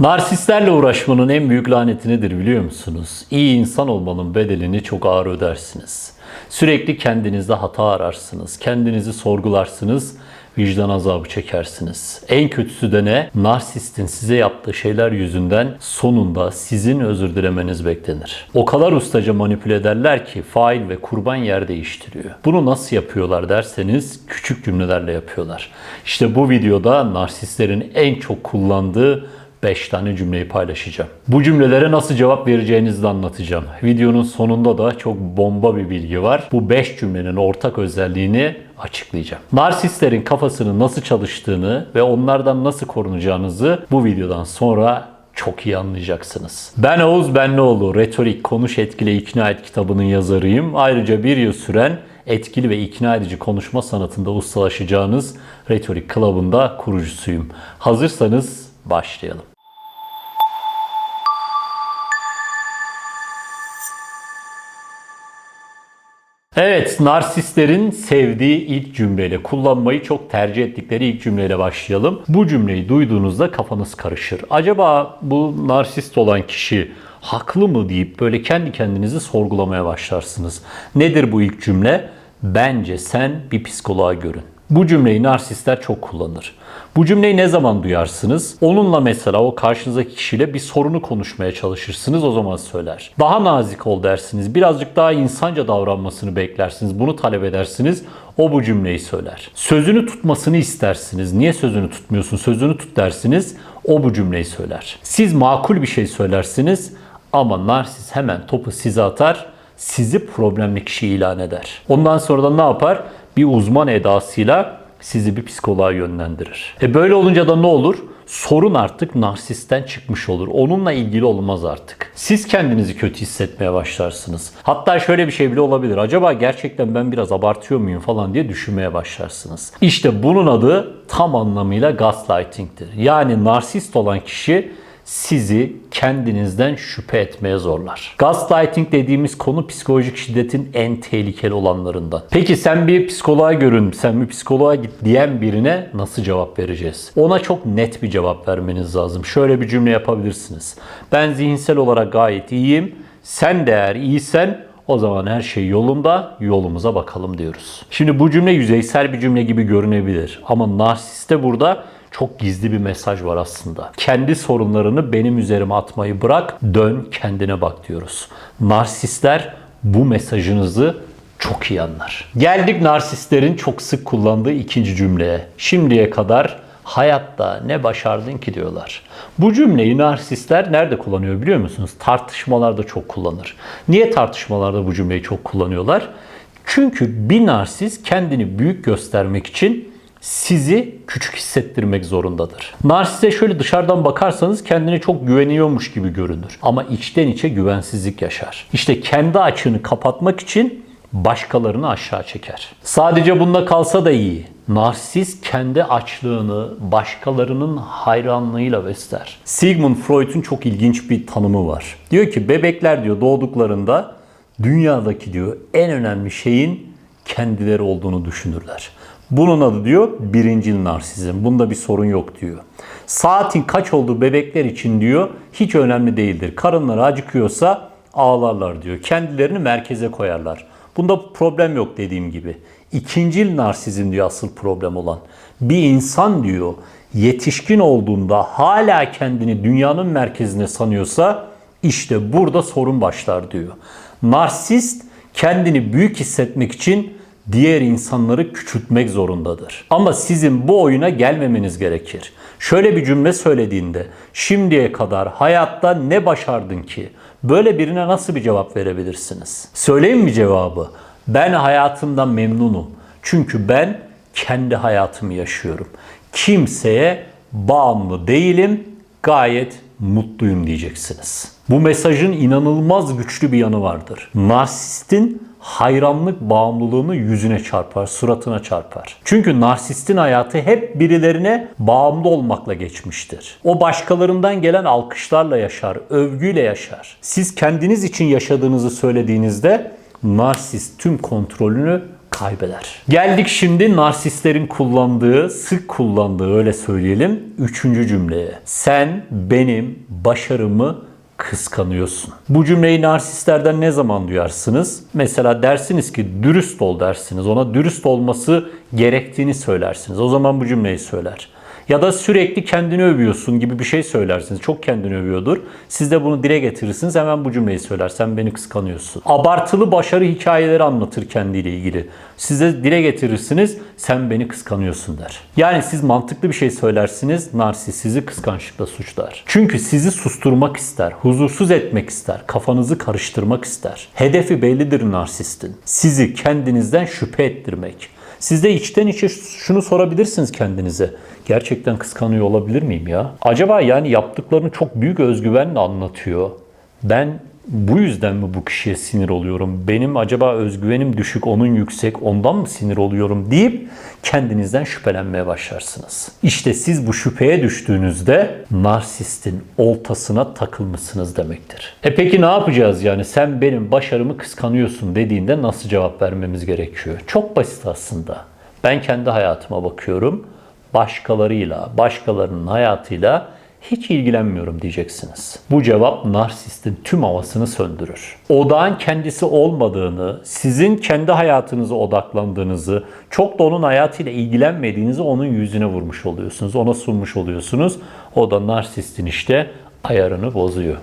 Narsistlerle uğraşmanın en büyük laneti nedir biliyor musunuz? İyi insan olmanın bedelini çok ağır ödersiniz. Sürekli kendinizde hata ararsınız, kendinizi sorgularsınız, vicdan azabı çekersiniz. En kötüsü de ne? Narsistin size yaptığı şeyler yüzünden sonunda sizin özür dilemeniz beklenir. O kadar ustaca manipüle ederler ki fail ve kurban yer değiştiriyor. Bunu nasıl yapıyorlar derseniz küçük cümlelerle yapıyorlar. İşte bu videoda narsistlerin en çok kullandığı 5 tane cümleyi paylaşacağım. Bu cümlelere nasıl cevap vereceğinizi de anlatacağım. Videonun sonunda da çok bomba bir bilgi var. Bu 5 cümlenin ortak özelliğini açıklayacağım. Narsistlerin kafasının nasıl çalıştığını ve onlardan nasıl korunacağınızı bu videodan sonra çok iyi anlayacaksınız. Ben Oğuz Benlioğlu, Retorik Konuş Etkile İkna Et kitabının yazarıyım. Ayrıca bir yıl süren etkili ve ikna edici konuşma sanatında ustalaşacağınız Retorik Club'ında kurucusuyum. Hazırsanız başlayalım. Evet, narsistlerin sevdiği ilk cümleyle, kullanmayı çok tercih ettikleri ilk cümleyle başlayalım. Bu cümleyi duyduğunuzda kafanız karışır. Acaba bu narsist olan kişi haklı mı deyip böyle kendi kendinizi sorgulamaya başlarsınız. Nedir bu ilk cümle? Bence sen bir psikoloğa görün. Bu cümleyi narsistler çok kullanır. Bu cümleyi ne zaman duyarsınız? Onunla mesela o karşınızdaki kişiyle bir sorunu konuşmaya çalışırsınız o zaman söyler. Daha nazik ol dersiniz. Birazcık daha insanca davranmasını beklersiniz. Bunu talep edersiniz. O bu cümleyi söyler. Sözünü tutmasını istersiniz. Niye sözünü tutmuyorsun? Sözünü tut dersiniz. O bu cümleyi söyler. Siz makul bir şey söylersiniz ama narsist hemen topu size atar sizi problemli kişi ilan eder. Ondan sonra da ne yapar? Bir uzman edasıyla sizi bir psikoloğa yönlendirir. E böyle olunca da ne olur? Sorun artık narsisten çıkmış olur. Onunla ilgili olmaz artık. Siz kendinizi kötü hissetmeye başlarsınız. Hatta şöyle bir şey bile olabilir. Acaba gerçekten ben biraz abartıyor muyum falan diye düşünmeye başlarsınız. İşte bunun adı tam anlamıyla gaslighting'tir. Yani narsist olan kişi sizi kendinizden şüphe etmeye zorlar. Gaslighting dediğimiz konu psikolojik şiddetin en tehlikeli olanlarından. Peki sen bir psikoloğa görün, sen bir psikoloğa git diyen birine nasıl cevap vereceğiz? Ona çok net bir cevap vermeniz lazım. Şöyle bir cümle yapabilirsiniz. Ben zihinsel olarak gayet iyiyim. Sen de eğer iyisen o zaman her şey yolunda, yolumuza bakalım diyoruz. Şimdi bu cümle yüzeysel bir cümle gibi görünebilir ama narsiste burada çok gizli bir mesaj var aslında. Kendi sorunlarını benim üzerime atmayı bırak, dön kendine bak diyoruz. Narsistler bu mesajınızı çok iyi anlar. Geldik narsistlerin çok sık kullandığı ikinci cümleye. Şimdiye kadar hayatta ne başardın ki diyorlar. Bu cümleyi narsistler nerede kullanıyor biliyor musunuz? Tartışmalarda çok kullanır. Niye tartışmalarda bu cümleyi çok kullanıyorlar? Çünkü bir narsist kendini büyük göstermek için sizi küçük hissettirmek zorundadır. Narsiste şöyle dışarıdan bakarsanız kendine çok güveniyormuş gibi görünür. Ama içten içe güvensizlik yaşar. İşte kendi açığını kapatmak için başkalarını aşağı çeker. Sadece bunda kalsa da iyi. Narsist kendi açlığını başkalarının hayranlığıyla besler. Sigmund Freud'un çok ilginç bir tanımı var. Diyor ki bebekler diyor doğduklarında dünyadaki diyor en önemli şeyin kendileri olduğunu düşünürler. Bunun adı diyor birincil narsizm. Bunda bir sorun yok diyor. Saatin kaç olduğu bebekler için diyor hiç önemli değildir. Karınları acıkıyorsa ağlarlar diyor. Kendilerini merkeze koyarlar. Bunda problem yok dediğim gibi. İkincil narsizm diyor asıl problem olan. Bir insan diyor yetişkin olduğunda hala kendini dünyanın merkezine sanıyorsa işte burada sorun başlar diyor. Narsist kendini büyük hissetmek için diğer insanları küçültmek zorundadır. Ama sizin bu oyuna gelmemeniz gerekir. Şöyle bir cümle söylediğinde şimdiye kadar hayatta ne başardın ki? Böyle birine nasıl bir cevap verebilirsiniz? Söyleyeyim mi cevabı? Ben hayatımdan memnunum. Çünkü ben kendi hayatımı yaşıyorum. Kimseye bağımlı değilim. Gayet mutluyum diyeceksiniz. Bu mesajın inanılmaz güçlü bir yanı vardır. Narsistin hayranlık bağımlılığını yüzüne çarpar, suratına çarpar. Çünkü narsistin hayatı hep birilerine bağımlı olmakla geçmiştir. O başkalarından gelen alkışlarla yaşar, övgüyle yaşar. Siz kendiniz için yaşadığınızı söylediğinizde narsist tüm kontrolünü kaybeder. Geldik şimdi narsistlerin kullandığı, sık kullandığı öyle söyleyelim üçüncü cümleye. Sen benim başarımı kıskanıyorsun. Bu cümleyi narsistlerden ne zaman duyarsınız? Mesela dersiniz ki dürüst ol dersiniz. Ona dürüst olması gerektiğini söylersiniz. O zaman bu cümleyi söyler. Ya da sürekli kendini övüyorsun gibi bir şey söylersiniz. Çok kendini övüyordur. Siz de bunu dile getirirsiniz. Hemen bu cümleyi söyler. Sen beni kıskanıyorsun. Abartılı başarı hikayeleri anlatır kendiyle ilgili. Size dile getirirsiniz. Sen beni kıskanıyorsun der. Yani siz mantıklı bir şey söylersiniz. Narsis sizi kıskançlıkla suçlar. Çünkü sizi susturmak ister. Huzursuz etmek ister. Kafanızı karıştırmak ister. Hedefi bellidir narsistin. Sizi kendinizden şüphe ettirmek. Siz de içten içe şunu sorabilirsiniz kendinize. Gerçekten kıskanıyor olabilir miyim ya? Acaba yani yaptıklarını çok büyük özgüvenle anlatıyor. Ben bu yüzden mi bu kişiye sinir oluyorum? Benim acaba özgüvenim düşük, onun yüksek, ondan mı sinir oluyorum deyip kendinizden şüphelenmeye başlarsınız. İşte siz bu şüpheye düştüğünüzde narsistin oltasına takılmışsınız demektir. E peki ne yapacağız yani? Sen benim başarımı kıskanıyorsun dediğinde nasıl cevap vermemiz gerekiyor? Çok basit aslında. Ben kendi hayatıma bakıyorum. Başkalarıyla, başkalarının hayatıyla hiç ilgilenmiyorum diyeceksiniz. Bu cevap narsistin tüm havasını söndürür. Odağın kendisi olmadığını, sizin kendi hayatınıza odaklandığınızı, çok da onun hayatıyla ilgilenmediğinizi onun yüzüne vurmuş oluyorsunuz. Ona sunmuş oluyorsunuz. O da narsistin işte ayarını bozuyor.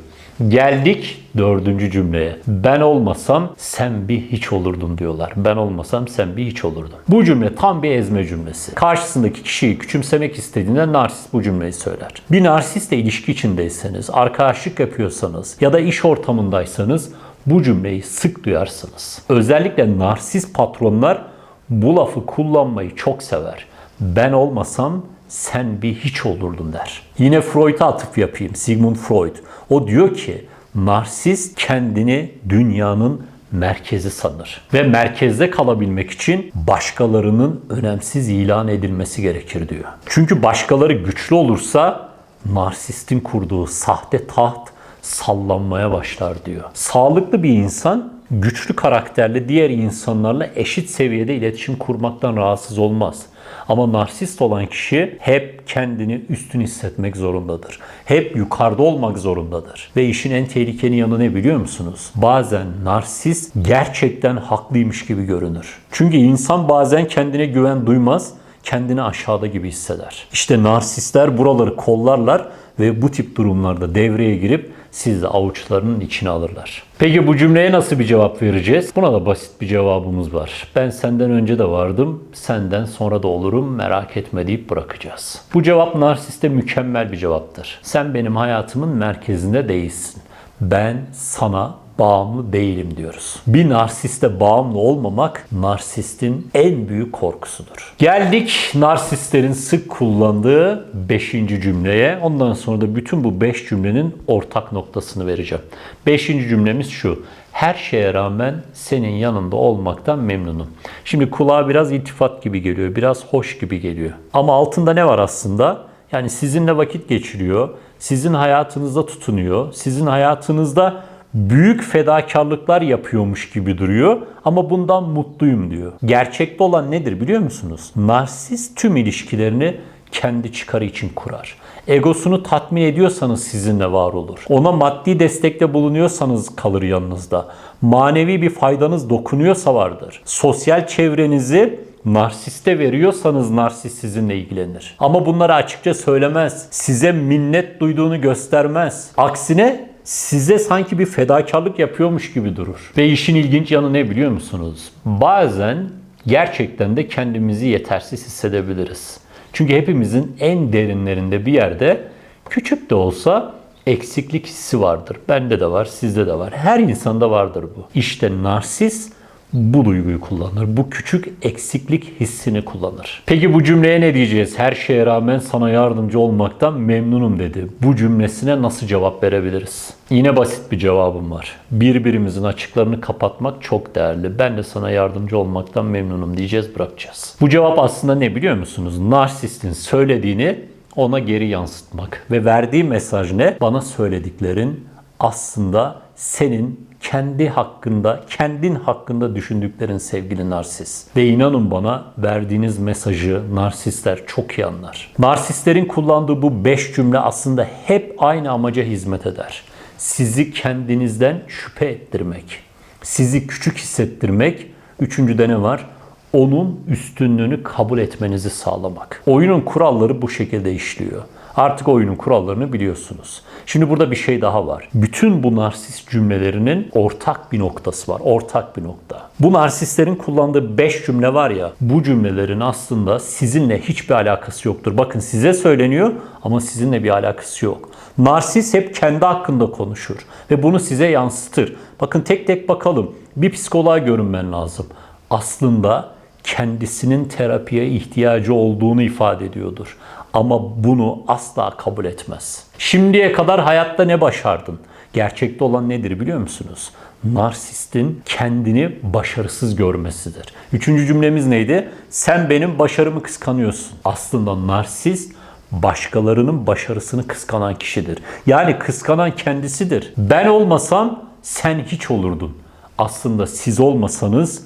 Geldik dördüncü cümleye. Ben olmasam sen bir hiç olurdun diyorlar. Ben olmasam sen bir hiç olurdun. Bu cümle tam bir ezme cümlesi. Karşısındaki kişiyi küçümsemek istediğinde narsist bu cümleyi söyler. Bir narsistle ilişki içindeyseniz, arkadaşlık yapıyorsanız ya da iş ortamındaysanız bu cümleyi sık duyarsınız. Özellikle narsist patronlar bu lafı kullanmayı çok sever. Ben olmasam sen bir hiç olurdun der. Yine Freud'a atıf yapayım. Sigmund Freud. O diyor ki narsist kendini dünyanın merkezi sanır. Ve merkezde kalabilmek için başkalarının önemsiz ilan edilmesi gerekir diyor. Çünkü başkaları güçlü olursa narsistin kurduğu sahte taht sallanmaya başlar diyor. Sağlıklı bir insan güçlü karakterli diğer insanlarla eşit seviyede iletişim kurmaktan rahatsız olmaz. Ama narsist olan kişi hep kendini üstün hissetmek zorundadır. Hep yukarıda olmak zorundadır. Ve işin en tehlikeli yanı ne biliyor musunuz? Bazen narsist gerçekten haklıymış gibi görünür. Çünkü insan bazen kendine güven duymaz, kendini aşağıda gibi hisseder. İşte narsistler buraları kollarlar ve bu tip durumlarda devreye girip sizi avuçlarının içine alırlar. Peki bu cümleye nasıl bir cevap vereceğiz? Buna da basit bir cevabımız var. Ben senden önce de vardım, senden sonra da olurum, merak etme deyip bırakacağız. Bu cevap narsiste mükemmel bir cevaptır. Sen benim hayatımın merkezinde değilsin. Ben sana bağımlı değilim diyoruz. Bir narsiste bağımlı olmamak narsistin en büyük korkusudur. Geldik narsistlerin sık kullandığı 5. cümleye. Ondan sonra da bütün bu 5 cümlenin ortak noktasını vereceğim. 5. cümlemiz şu. Her şeye rağmen senin yanında olmaktan memnunum. Şimdi kulağa biraz iltifat gibi geliyor, biraz hoş gibi geliyor. Ama altında ne var aslında? Yani sizinle vakit geçiriyor, sizin hayatınızda tutunuyor, sizin hayatınızda büyük fedakarlıklar yapıyormuş gibi duruyor ama bundan mutluyum diyor. Gerçekte olan nedir biliyor musunuz? Narsist tüm ilişkilerini kendi çıkarı için kurar. Egosunu tatmin ediyorsanız sizinle var olur. Ona maddi destekte bulunuyorsanız kalır yanınızda. Manevi bir faydanız dokunuyorsa vardır. Sosyal çevrenizi narsiste veriyorsanız narsist sizinle ilgilenir. Ama bunları açıkça söylemez. Size minnet duyduğunu göstermez. Aksine size sanki bir fedakarlık yapıyormuş gibi durur. Ve işin ilginç yanı ne biliyor musunuz? Bazen gerçekten de kendimizi yetersiz hissedebiliriz. Çünkü hepimizin en derinlerinde bir yerde küçük de olsa eksiklik hissi vardır. Bende de var, sizde de var. Her insanda vardır bu. İşte narsist bu duyguyu kullanır. Bu küçük eksiklik hissini kullanır. Peki bu cümleye ne diyeceğiz? Her şeye rağmen sana yardımcı olmaktan memnunum dedi. Bu cümlesine nasıl cevap verebiliriz? Yine basit bir cevabım var. Birbirimizin açıklarını kapatmak çok değerli. Ben de sana yardımcı olmaktan memnunum diyeceğiz bırakacağız. Bu cevap aslında ne biliyor musunuz? Narsistin söylediğini ona geri yansıtmak. Ve verdiği mesaj ne? Bana söylediklerin aslında senin kendi hakkında, kendin hakkında düşündüklerin sevgili narsist. Ve inanın bana verdiğiniz mesajı narsistler çok iyi anlar. Narsistlerin kullandığı bu beş cümle aslında hep aynı amaca hizmet eder. Sizi kendinizden şüphe ettirmek, sizi küçük hissettirmek, üçüncüde ne var? Onun üstünlüğünü kabul etmenizi sağlamak. Oyunun kuralları bu şekilde işliyor. Artık oyunun kurallarını biliyorsunuz. Şimdi burada bir şey daha var. Bütün bu narsist cümlelerinin ortak bir noktası var. Ortak bir nokta. Bu narsistlerin kullandığı 5 cümle var ya, bu cümlelerin aslında sizinle hiçbir alakası yoktur. Bakın size söyleniyor ama sizinle bir alakası yok. Narsist hep kendi hakkında konuşur ve bunu size yansıtır. Bakın tek tek bakalım. Bir psikoloğa görünmen lazım. Aslında kendisinin terapiye ihtiyacı olduğunu ifade ediyordur. Ama bunu asla kabul etmez. Şimdiye kadar hayatta ne başardın? Gerçekte olan nedir biliyor musunuz? Narsistin kendini başarısız görmesidir. Üçüncü cümlemiz neydi? Sen benim başarımı kıskanıyorsun. Aslında narsist başkalarının başarısını kıskanan kişidir. Yani kıskanan kendisidir. Ben olmasam sen hiç olurdun. Aslında siz olmasanız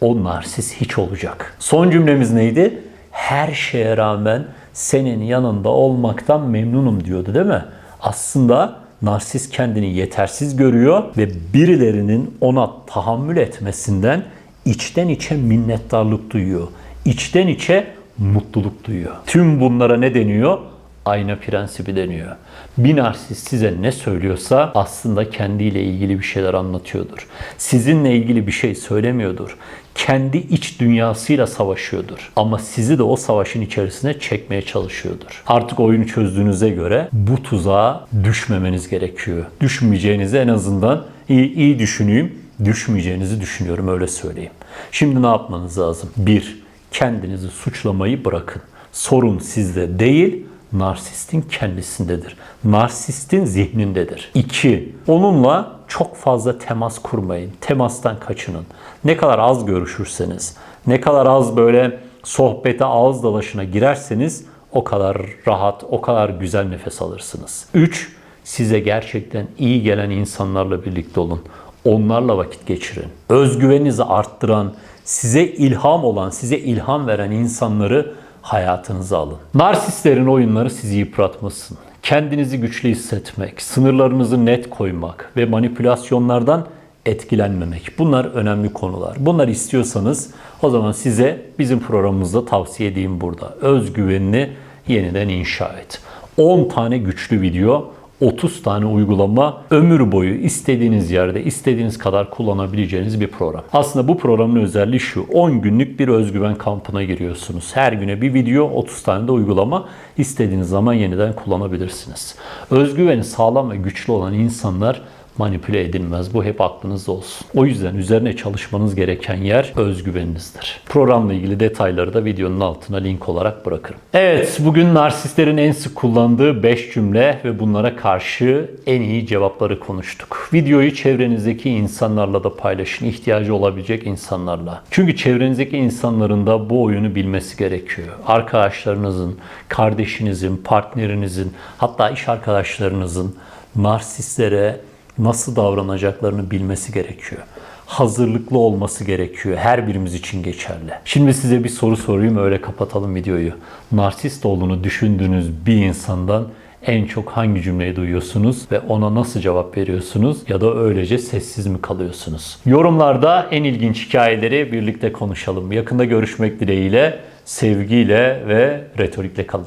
o narsist hiç olacak. Son cümlemiz neydi? Her şeye rağmen senin yanında olmaktan memnunum diyordu değil mi? Aslında narsist kendini yetersiz görüyor ve birilerinin ona tahammül etmesinden içten içe minnettarlık duyuyor. İçten içe mutluluk duyuyor. Tüm bunlara ne deniyor? Ayna prensibi deniyor. Bir narsist size ne söylüyorsa aslında kendiyle ilgili bir şeyler anlatıyordur. Sizinle ilgili bir şey söylemiyordur. Kendi iç dünyasıyla savaşıyordur. Ama sizi de o savaşın içerisine çekmeye çalışıyordur. Artık oyunu çözdüğünüze göre bu tuzağa düşmemeniz gerekiyor. Düşmeyeceğinizi en azından iyi, iyi düşüneyim. Düşmeyeceğinizi düşünüyorum öyle söyleyeyim. Şimdi ne yapmanız lazım? Bir, kendinizi suçlamayı bırakın. Sorun sizde değil, narsistin kendisindedir. Narsistin zihnindedir. 2. Onunla çok fazla temas kurmayın. Temastan kaçının. Ne kadar az görüşürseniz, ne kadar az böyle sohbete, ağız dalaşına girerseniz o kadar rahat, o kadar güzel nefes alırsınız. 3. Size gerçekten iyi gelen insanlarla birlikte olun. Onlarla vakit geçirin. Özgüveninizi arttıran, size ilham olan, size ilham veren insanları hayatınıza alın. Narsistlerin oyunları sizi yıpratmasın. Kendinizi güçlü hissetmek, sınırlarınızı net koymak ve manipülasyonlardan etkilenmemek. Bunlar önemli konular. Bunlar istiyorsanız o zaman size bizim programımızda tavsiye edeyim burada. Özgüvenini yeniden inşa et. 10 tane güçlü video 30 tane uygulama ömür boyu istediğiniz yerde istediğiniz kadar kullanabileceğiniz bir program. Aslında bu programın özelliği şu. 10 günlük bir özgüven kampına giriyorsunuz. Her güne bir video, 30 tane de uygulama istediğiniz zaman yeniden kullanabilirsiniz. Özgüveni sağlam ve güçlü olan insanlar manipüle edilmez. Bu hep aklınızda olsun. O yüzden üzerine çalışmanız gereken yer özgüveninizdir. Programla ilgili detayları da videonun altına link olarak bırakırım. Evet, bugün narsistlerin en sık kullandığı 5 cümle ve bunlara karşı en iyi cevapları konuştuk. Videoyu çevrenizdeki insanlarla da paylaşın. ihtiyacı olabilecek insanlarla. Çünkü çevrenizdeki insanların da bu oyunu bilmesi gerekiyor. Arkadaşlarınızın, kardeşinizin, partnerinizin, hatta iş arkadaşlarınızın narsistlere nasıl davranacaklarını bilmesi gerekiyor. Hazırlıklı olması gerekiyor. Her birimiz için geçerli. Şimdi size bir soru sorayım öyle kapatalım videoyu. Narsist olduğunu düşündüğünüz bir insandan en çok hangi cümleyi duyuyorsunuz ve ona nasıl cevap veriyorsunuz ya da öylece sessiz mi kalıyorsunuz? Yorumlarda en ilginç hikayeleri birlikte konuşalım. Yakında görüşmek dileğiyle, sevgiyle ve retorikle kalın.